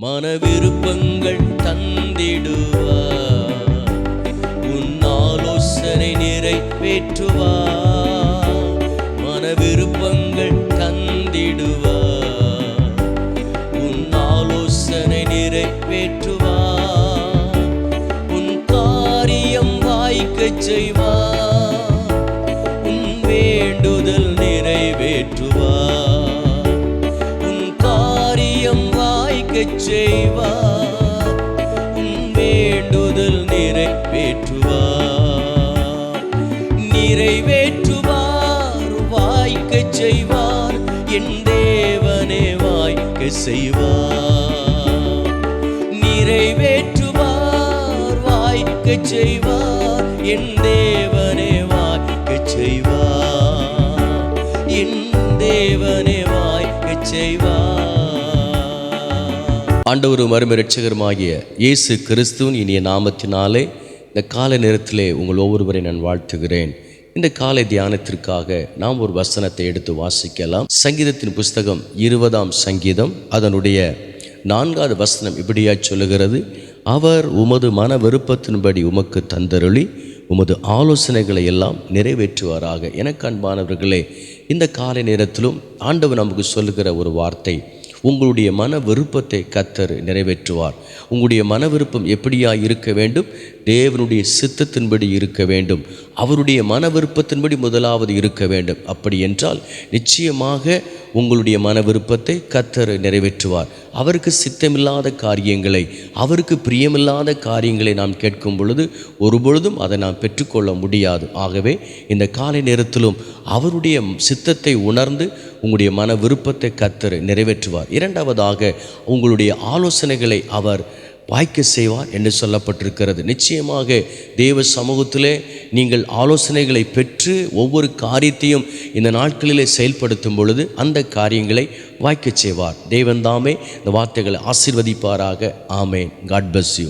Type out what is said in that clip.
மன விருப்பங்கள் தந்திடுவார். உன் ஆலோசனை நிறைவேற்றுவார். மன விருப்பங்கள் தந்திடுவார். உன் ஆலோசனை நிறைவேற்றுவார். உன் காரியம் வாய்க்கச் செய்வார். வாய்க்கச் செய்வார். வேண்டுதல் நிறைவேற்றுவார். நிறைவேற்றுவார் வாய்க்க செய்வார். என் தேவனே வாய்க்க செய்வார். நிறைவேற்றுவார் வாய்க்க செய்வார். என் தேவனே வாய்க்க செய்வார். என் தேவனே வாய்க்க செய்வார். ஆண்டவரும் மருமை ரட்சகருமாகிய இயேசு கிறிஸ்துவின் இனிய நாமத்தினாலே இந்த காலை நேரத்திலே உங்கள் ஒவ்வொருவரை நான் வாழ்த்துகிறேன். இந்த காலை தியானத்திற்காக நாம் ஒரு வசனத்தை எடுத்து வாசிக்கலாம். சங்கீதத்தின் புஸ்தகம் இருபதாம் சங்கீதம். அதனுடைய நான்காவது வசனம் இப்படியாய் சொல்லுகிறது. அவர் உமது மன விருப்பத்தின்படி உமக்கு தந்தருளி உமது ஆலோசனைகளை எல்லாம் நிறைவேற்றுவாராக. எனக்கு அன்பானவர்களே இந்த காலை நேரத்திலும் ஆண்டவர் நமக்கு சொல்லுகிற ஒரு வார்த்தை உங்களுடைய மன விருப்பத்தை கத்தர் நிறைவேற்றுவார். உங்களுடைய மன விருப்பம் எப்படியா இருக்க வேண்டும்? தேவனுடைய சித்தத்தின்படி இருக்க வேண்டும். அவருடைய மன விருப்பத்தின்படி முதலாவது இருக்க வேண்டும். அப்படி என்றால் நிச்சயமாக உங்களுடைய மன விருப்பத்தை கத்தர் நிறைவேற்றுவார். அவருக்கு சித்தமில்லாத காரியங்களை அவருக்கு பிரியமில்லாத காரியங்களை நாம் கேட்கும் பொழுது ஒருபொழுதும் அதை நாம் பெற்றுக்கொள்ள முடியாது. ஆகவே இந்த காலை நேரத்திலும் அவருடைய சித்தத்தை உணர்ந்து உங்களுடைய மன விருப்பத்தை கத்தர் நிறைவேற்றுவார். இரண்டாவதாக உங்களுடைய ஆலோசனைகளை அவர் வாய்க்க செய்வார் என்று சொல்லப்பட்டிருக்கிறது. நிச்சயமாக தேவ சமூகத்திலே நீங்கள் ஆலோசனைகளை பெற்று ஒவ்வொரு காரியத்தையும் இந்த நாட்களிலே செயல்படுத்தும் பொழுது அந்த காரியங்களை வாய்க்க செய்வார். தேவன் தாமே இந்த வார்த்தைகளை ஆசிர்வதிப்பாராக. ஆமேன். God bless you